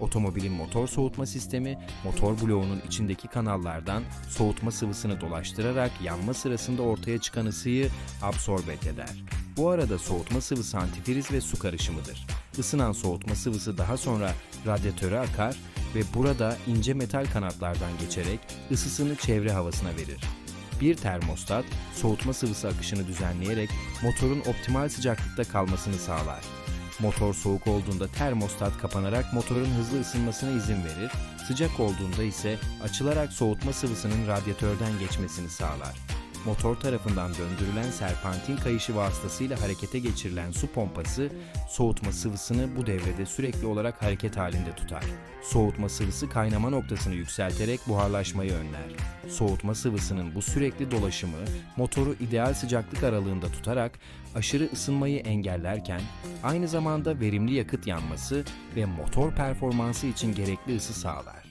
Otomobilin motor soğutma sistemi, motor bloğunun içindeki kanallardan soğutma sıvısını dolaştırarak yanma sırasında ortaya çıkan ısıyı absorbe eder. Bu arada soğutma sıvısı antifriz ve su karışımıdır. Isınan soğutma sıvısı daha sonra radyatöre akar ve burada ince metal kanatlardan geçerek ısısını çevre havasına verir. Bir termostat, soğutma sıvısı akışını düzenleyerek motorun optimal sıcaklıkta kalmasını sağlar. Motor soğuk olduğunda termostat kapanarak motorun hızlı ısınmasına izin verir, sıcak olduğunda ise açılarak soğutma sıvısının radyatörden geçmesini sağlar. Motor tarafından döndürülen serpantin kayışı vasıtasıyla harekete geçirilen su pompası, soğutma sıvısını bu devrede sürekli olarak hareket halinde tutar. Soğutma sıvısı kaynama noktasını yükselterek buharlaşmayı önler. Soğutma sıvısının bu sürekli dolaşımı motoru ideal sıcaklık aralığında tutarak aşırı ısınmayı engellerken aynı zamanda verimli yakıt yanması ve motor performansı için gerekli ısı sağlar.